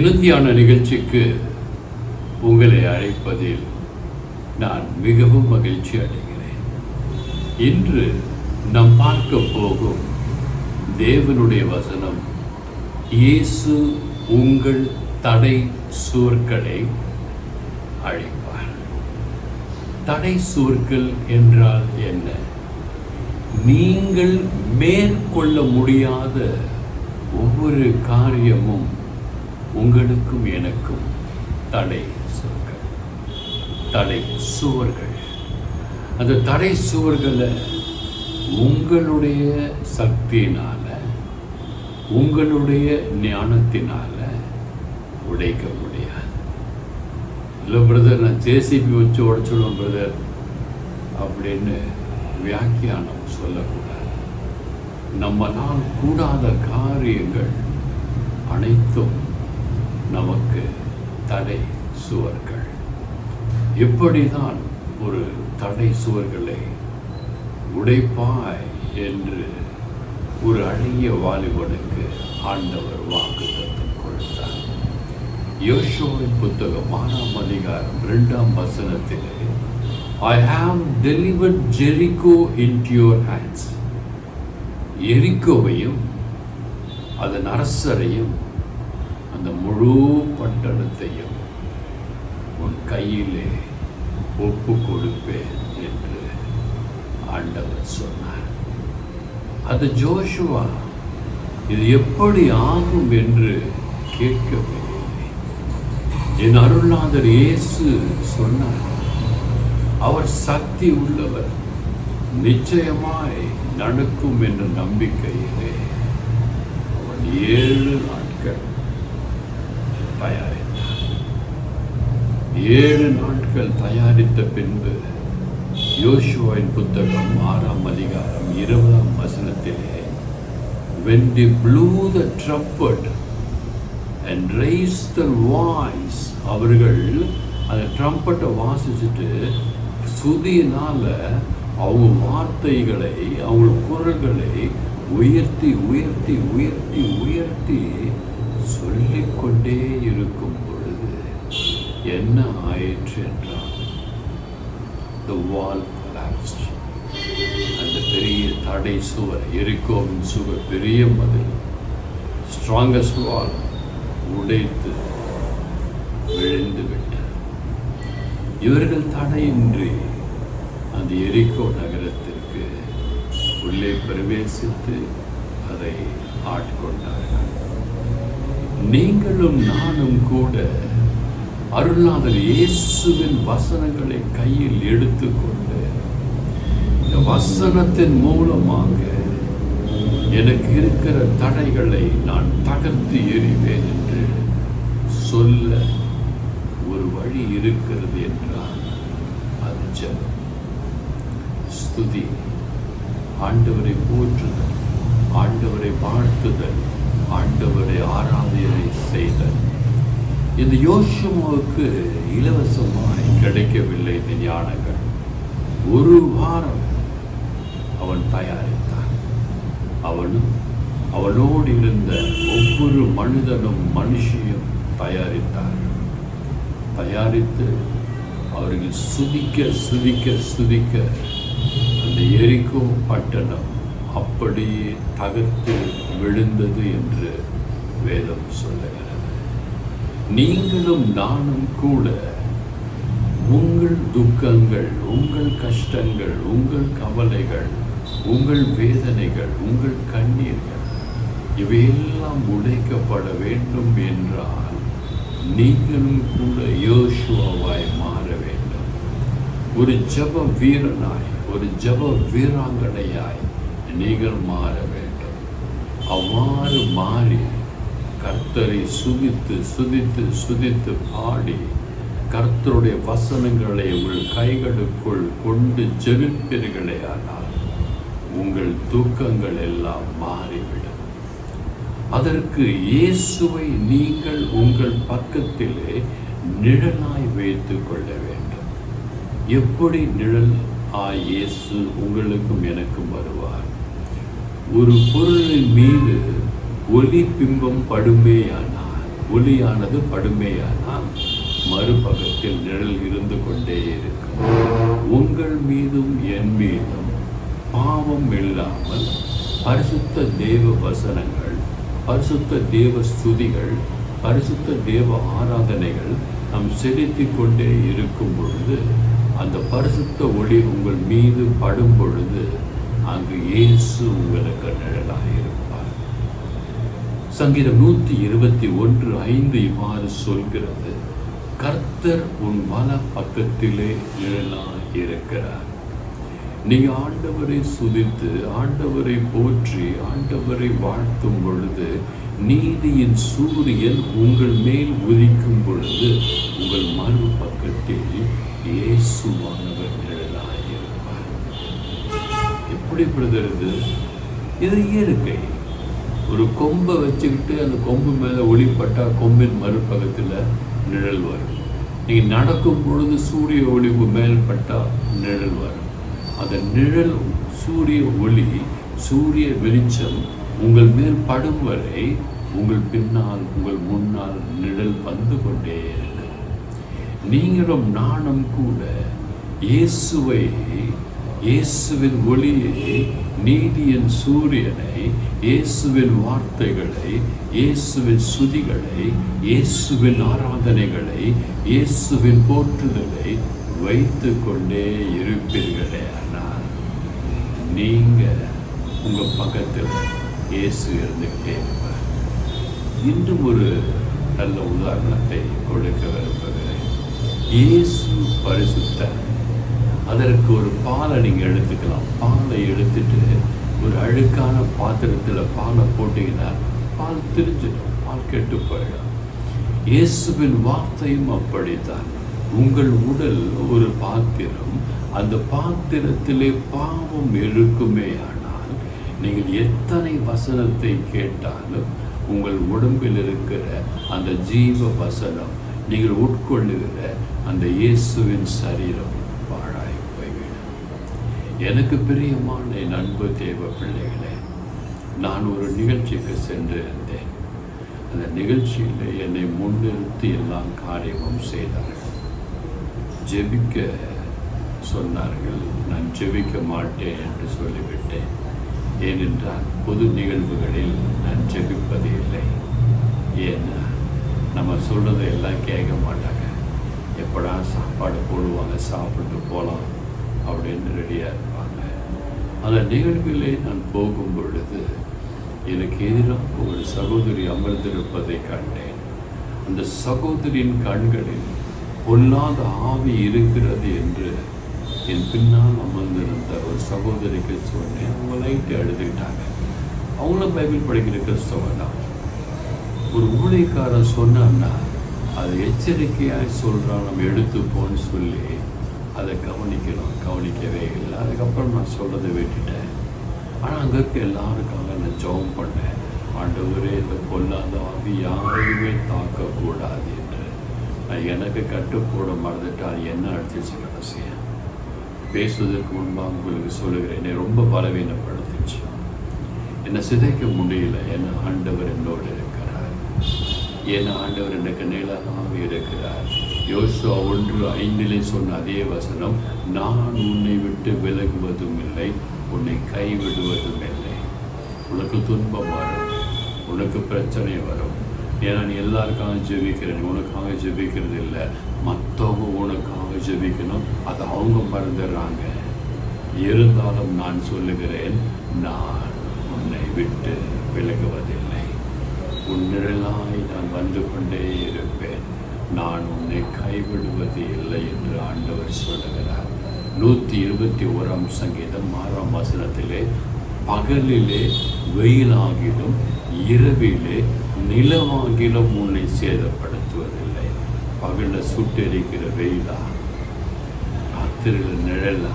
இறுதியான நிகழ்ச்சிக்கு உங்களை அழைப்பதில் நான் மிகவும் மகிழ்ச்சி அடைகிறேன். இன்று நாம் பார்க்க போகும் தேவனுடைய வசனம் இயேசு உங்கள் தடை சுவர்களை அழைப்பார். தடை சுவர்கள் என்றால் என்ன? நீங்கள் மேற்கொள்ள முடியாத ஒவ்வொரு காரியமும் உங்களுக்கும் எனக்கும் தடை சொற்கள் தடை சுவர்கள். அந்த தடை சுவர்களை உங்களுடைய சக்தியினால் உங்களுடைய ஞானத்தினால் உடைக்க முடியாது. இல்லை பிரதர் நான் ஜேசிபி வச்சு உடைச்சிடுவேன் பிரதர் அப்படின்னு வியாக்கியானம் சொல்லக்கூடாது. நம்மளால் கூடாத காரியங்கள் அனைத்தும் நமக்கு தடை சுவர்கள். இப்படிதான் ஒரு தடை சுவர்களை உடைப்பாய் என்று ஒரு அழகிய வாலிபனுக்கு ஆண்டவர் வாக்கு தத்தம் கொடுத்தார். யோசோவின் புத்தகம் ஆறாம் அதிகாரம் இரண்டாம் வசனத்திலே I have delivered Jericho in your hands எரிக்கோவையும் அதன் அரசரையும் அந்த முழு பட்டணத்தையும் உன் கையிலே ஒப்பு கொடுப்பேன் என்று ஆண்டவர் சொன்னார். அது ஜோஷுவா இது எப்படி ஆகும் என்று கேட்கவில்லை என் அருள்நாதர் இயேசு சொன்னார் அவர் சக்தி உள்ளவர் நிச்சயமாய் நடக்கும் என்ற நம்பிக்கையிலே அவன் ஏழு நாட்கள் தயாரித்தார் ஏழு நாட்கள் தயாரித்த பின்பு யோசுவாவின் புத்தகம் ஆறாம் அதிகாரம் இருபதாம் வசனத்திலே when they blew the trumpet and raised the voice அவர்கள் அந்த ட்ரம்பட்டை வாசிச்சுட்டு சுதியினால அவங்க வார்த்தைகளை அவங்க குரல்களை உயர்த்தி உயர்த்தி உயர்த்தி உயர்த்தி சொல்லிக்கொண்டே இருக்கும் பொழுது என்ன ஆயிற்று என்றால் த வால் collapsed. அந்த பெரிய தடை சுவர் எரிக்கோவின் சுவர் பெரிய மதில் ஸ்ட்ராங்கஸ்ட் வால் உடைத்து விழுந்து விட்டார் இவர்கள் தடையின்றி அந்த எரிக்கோ நகரத்திற்கு உள்ளே பிரவேசித்து அதை ஆட்கொண்டார்கள். நீங்களும் நானும் கூட அருளாளர் இயேசுவின் வசனங்களை கையில் எடுத்துக்கொண்டு இந்த வசனத்தின் மூலமாக எனக்கு இருக்கிற தடைகளை நான் தகர்த்து எறிவேன் என்று சொல்ல ஒரு வழி இருக்கிறது என்றால் அது ஜபம். ஸ்துதி. ஆண்டவரை போற்றுதல் ஆண்டவரை வாழ்த்துதல். ஆண்டவரை ஆராதனை செய்த இந்த யோசுவாவுக்கு இலவசமாய் கிடைக்கவில்லை இந்த ஞானங்கள். ஒரு வாரம் அவன் தயாரித்தான். அவனும் அவனோடு இருந்த ஒவ்வொரு மனிதனும் மனுஷியும் தயாரித்தார்கள். தயாரித்து அவர்கள் சுதிக்க சுதிக்க சுதிக்க அந்த எரிக்கும் பட்டணம் அப்படியே தகர்த்து விழுந்தது என்று வேதம் சொல்லுகிறது. நீங்களும் நானும் கூட உங்கள் துக்கங்கள் உங்கள் கஷ்டங்கள் உங்கள் கவலைகள் உங்கள் வேதனைகள் உங்கள் கண்ணீர்கள் இவையெல்லாம் உடைக்கப்பட வேண்டும் என்றால் நீங்களும் கூட யோசுவாவாய் மாற வேண்டும். ஒரு ஜப வீரனாய் ஒரு ஜப வீராங்கனையாய் நீங்கள் மாற வேண்டும். அவ்வாறு மாறி கர்த்தரை சுதித்து சுதித்து சுதித்து பாடி கர்த்தருடைய வசனங்களை உங்கள் கைகளுக்குள் கொண்டு ஜெபிப்பீர்களே ஆனால் உங்கள் தூக்கங்கள் எல்லாம் மாறிவிடும். அதற்கு இயேசுவை நீங்கள் உங்கள் பக்கத்திலே நிழலாய் வைத்துக் கொள்ள வேண்டும். எப்படி நிழல்? ஆ இயேசு உங்களுக்கும் எனக்கும் வருவார். ஒரு பொருளின் மீது ஒளி பிம்பம் படுமேயானால் ஒளியானது படுமேயானால் மறுபக்கத்தில் நிழல் இருந்து கொண்டே இருக்கும். உங்கள் மீதும் என் மீதும் பாவம் இல்லாமல் பரிசுத்த தேவ வசனங்கள் பரிசுத்த தேவ ஸ்துதிகள் பரிசுத்த தேவ ஆராதனைகள் நாம் செலுத்தி கொண்டே இருக்கும் பொழுது அந்த பரிசுத்த ஒளி உங்கள் மீது படும் பொழுது அங்கு இயேசு உங்களுக்கு நிழலாக இருப்பார். சங்கீதம் நூற்றி இருபத்தி ஒன்று ஐந்து இவ்வாறு சொல்கிறது கர்த்தர் உன் வல பக்கத்திலே நிழலாக இருக்கிறார் நீ ஆண்டவரை சுதித்து ஆண்டவரை போற்றி ஆண்டவரை வாழ்த்தும் பொழுது நீதியின் சூரியன் உங்கள் மேல் உதிக்கும் பொழுது உங்கள் மறு பக்கத்தில் இயேசுவானவர் எப்படி இது இயற்கை. ஒரு கொம்பை வச்சுக்கிட்டு அந்த கொம்பு மேலே ஒளிப்பட்டால் கொம்பின் மறுபக்கத்தில் நிழல் வரும். நீங்கள் நடக்கும் பொழுது சூரிய ஒளி மேல் பட்டால் நிழல் வரும். அந்த நிழல் சூரிய ஒளி சூரிய வெளிச்சம் உங்கள் மேல் படும் வரை உங்கள் பின்னால் உங்கள் முன்னால் நிழல் வந்து கொண்டே இருக்கு நீங்களும் நானும் கூட இயேசுவை இயேசுவின் ஒளியை நீதியின் சூரியனை இயேசுவின் வார்த்தைகளை இயேசுவின் சுதிகளை இயேசுவின் ஆராதனைகளை இயேசுவின் போற்றுதலை வைத்து கொண்டே இருப்பீர்களே ஆனால் நீங்கள் உங்கள் பக்கத்தில் இயேசு இருந்துகிட்டே இருப்பார். இன்னும் ஒரு நல்ல உதாரணத்தை கொடுக்க விரும்புகிறேன். இயேசு பரிசுத்தன் அதற்கு ஒரு பாலை நீங்கள் எடுத்துக்கலாம். பாலை எடுத்துட்டு ஒரு அழுக்கான பாத்திரத்தில் பாலை போட்டிங்கன்னா பால் திரிஞ்சிடும் பால் கெட்டு போயிடும். இயேசுவின் வார்த்தையும் அப்படித்தான். உங்கள் உடல் ஒரு பாத்திரம் அந்த பாத்திரத்திலே பாவம் இருக்குமே ஆனால் நீங்கள் எத்தனை வசனத்தை கேட்டாலும் உங்கள் உடம்பில் இருக்கிற அந்த ஜீவ வசனம் நீங்கள் உட்கொள்ளுகிற அந்த இயேசுவின் சரீரம் எனக்கு பிரியமான என் அன்பு தேவ பிள்ளைகளே நான் ஒரு நிகழ்ச்சிக்கு சென்று இருந்தேன். அந்த நிகழ்ச்சியில் என்னை முன்னிறுத்தி எல்லாம் காரியமும் செய்தார்கள். ஜெபிக்க சொன்னார்கள் நான் ஜெபிக்க மாட்டேன் என்று சொல்லிவிட்டேன். ஏனென்றால் பொது நிகழ்வுகளில் நான் ஜெபிப்பது இல்லை. ஏன்னா நம்ம சொல்கிறத எல்லாம் கேட்க மாட்டாங்க. எப்படா சாப்பாடு போடுவாங்க சாப்பிட்டு போகலாம் அப்படின்னு ரெடியாக அந்த நிகழ்விலே நான் போகும் பொழுது எனக்கு எதிராக ஒரு சகோதரி அமர்ந்திருப்பதை கண்டேன். அந்த சகோதரியின் கண்களில் பொல்லாத ஆவி இருக்கிறது என்று என் பின்னால் அமர்ந்திருந்த ஒரு சகோதரிக்கு சொன்னேன். அவங்க லைட்டு எழுதிட்டாங்க அவங்களும் பைபிள் படிக்கிற கிறிஸ்தவன் தான் ஒரு ஊழியக்காரன் சொன்னான்னா அதை எச்சரிக்கையாக சொல்கிறான் நம்ம எடுத்துப்போன்னு சொல்லி அதை கவனிக்கணும் கவனிக்கவே இல்லை. அதுக்கப்புறம் நான் சொல்கிறத விட்டுட்டேன். ஆனால் அங்கே இருக்க எல்லாருக்காக நான் ஜெபம் பண்ணேன். ஆண்டவரே இந்த பொல்லாத ஆவி யாரையுமே தாக்கக்கூடாது என்று. நான் எனக்கு கட்டுப்போட மறந்துட்டால் என்ன அடிச்சிச்சு கடைசியாக பேசுவதற்கு முன்பாக உங்களுக்கு சொல்லுகிறேன் என்னை ரொம்ப பலவீனப்படுத்துச்சு. என்னை சிதைக்க முடியல. ஏன்னா ஆண்டவர் என்னோடு இருக்கிறார். ஏன்னா ஆண்டவர் எனக்கு நிழலாக இருக்கிறார். யோசுவா ஒன்று ஐந்திலே சொன்ன அதே வசனம் நான் உன்னை விட்டு விலகுவதும் இல்லை உன்னை கைவிடுவதும் இல்லை உனக்கு துன்பம் வரும் உனக்கு பிரச்சனை வரும். ஏன்னா நீ எல்லாருக்காக ஜெபிக்கிறேன் உனக்காக ஜெபிக்கிறது இல்லை. மற்றவங்க உனக்காக ஜெபிக்கணும் அதை அவங்க மறந்துடுறாங்க. இருந்தாலும் நான் சொல்லுகிறேன் நான் உன்னை விட்டு விலகுவதில்லை. உன்னிழலாய் நான் வந்து கொண்டே நான் உன்னை கைவிடுவது இல்லை என்று ஆண்டவர் சொல்லுகிறார். நூற்றி இருபத்தி ஓராம் சங்கீதம் ஆறாம் வசனத்திலே பகலிலே வெயிலாகிலும் இரவிலே நிலவாகிலும் உன்னை சேதப்படுத்துவதில்லை. பகலில் சுட்டெரிக்கிற வெயிலா? ராத்திரியில் நிழலா?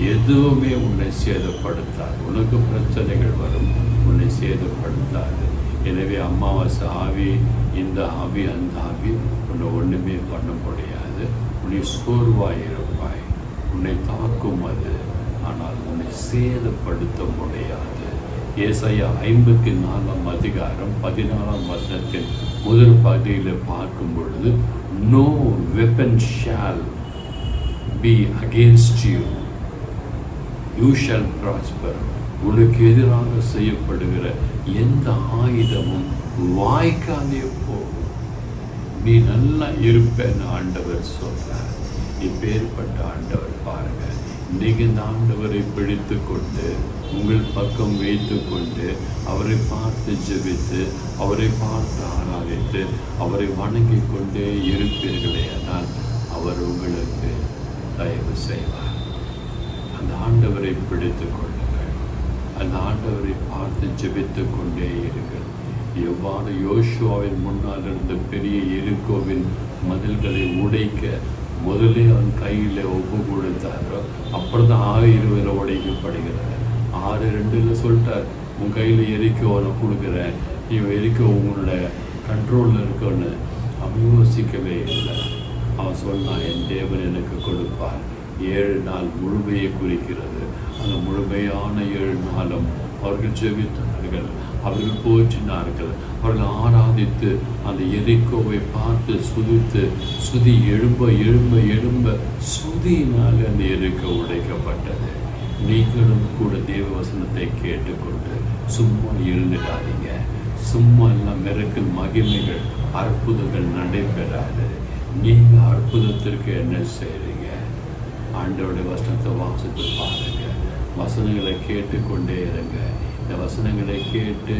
எதுவுமே உன்னை சேதப்படுத்தாது. உனக்கு பிரச்சனைகள் வரும் உன்னை சேதப்படுத்தாது. எனவே அமாவாசை ஆவி இந்த ஆவி அந்த ஆவி உன்னை ஒன்றுமே பண்ண முடியாது. உன்னை சோர்வாய் இருப்பாய் உன்னை தாக்கும் அது ஆனால் உன்னை சேதப்படுத்த முடியாது. ஏசையா ஐம்பத்தி நாலாம் அதிகாரம் பதினாலாம் வருஷத்தின் முதல் பகுதியில் பார்க்கும் பொழுது no weapon shall be against you you shall prosper உனக்கு எதிராக செய்யப்படுகிற எந்த ஆயுதமும் வாய்க்காதே போகும். நீ நல்லா இருப்பேன்னு ஆண்டவர் சொல்றார். இப்பேற்பட்ட ஆண்டவர் பாருங்க. நீங்க இந்த ஆண்டவரை பிடித்து கொண்டு உங்கள் பக்கம் வைத்து கொண்டு அவரை பார்த்து ஜெபித்து அவரை பார்த்து ஆராதித்து அவரை வணங்கி கொண்டே இருப்பீர்களே ஆனால் அவர் உங்களுக்கு தயவு செய்வார். அந்த ஆண்டவரை பிடித்து கொண்டு அந்த ஆண்டவரை பார்த்து ஜெபித்து கொண்டே இருங்கள் எவ்வாறு யோசுவாவின் முன்னால் இருந்த பெரிய எருக்கோவின் மதில்களை உடைக்க முதலே அவன் கையில் ஒப்பு கொடுத்தாரோ அப்புறம் தான் ஆறு இருபதில் உடைக்கப்படுகிறது ஆறு ரெண்டுல சொல்லிட்டார் உன் கையில் எரிக்கோ அவனை கொடுக்குறேன். இவன் எரிக்க உங்களோட கண்ட்ரோலில் இருக்கோன்னு. அவன் யோசிக்கவே இல்லை. அவன் சொன்னான் என் தேவன் எனக்கு கொடுப்பார். ஏழு நாள் முழுமையை குறிக்கிறது. அந்த முழுமையான ஏழு நாளும் அவர்கள் ஜெபித்தார்கள். அவர்கள் போற்றினார்கள். அவர்கள் ஆராதித்து அந்த எரிக்கோவை பார்த்து சுதித்து சுதி எழும்ப எழும்ப எழும்ப சுதியினால் அந்த எரிக்கோ உடைக்கப்பட்டது. நீங்களும் கூட தேவ வசனத்தை கேட்டுக்கொண்டு சும்மா இருந்துடாதீங்க சும்மா எல்லாம் மிரக்கல் மகிமைகள் அற்புதங்கள் நடைபெறாது. நீங்கள் அற்புதத்திற்கு என்ன செய்றீங்க? ஆண்டவருடைய வசனத்தை வாசித்து பாருங்க. வசனங்களை கேட்டுக்கொண்டே இருங்க. இந்த வசனங்களை கேட்டு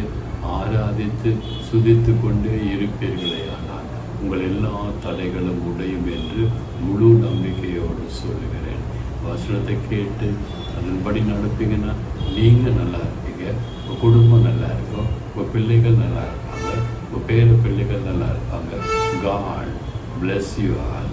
ஆராதித்து சுதித்து கொண்டே இருப்பீர்களே ஆனால் உங்கள் எல்லா தடைகளும் உடையும் என்று முழு நம்பிக்கையோடு சொல்லுகிறேன். வசனத்தை கேட்டு அதன்படி நடப்பீங்கன்னா நீங்கள் நல்லா இருப்பீங்க. உங்கள் குடும்பம் நல்லா இருக்கும். உங்கள் பிள்ளைகள் நல்லா இருப்பாங்க. உங்கள் பேர பிள்ளைகள் நல்லா இருப்பாங்க. God bless you all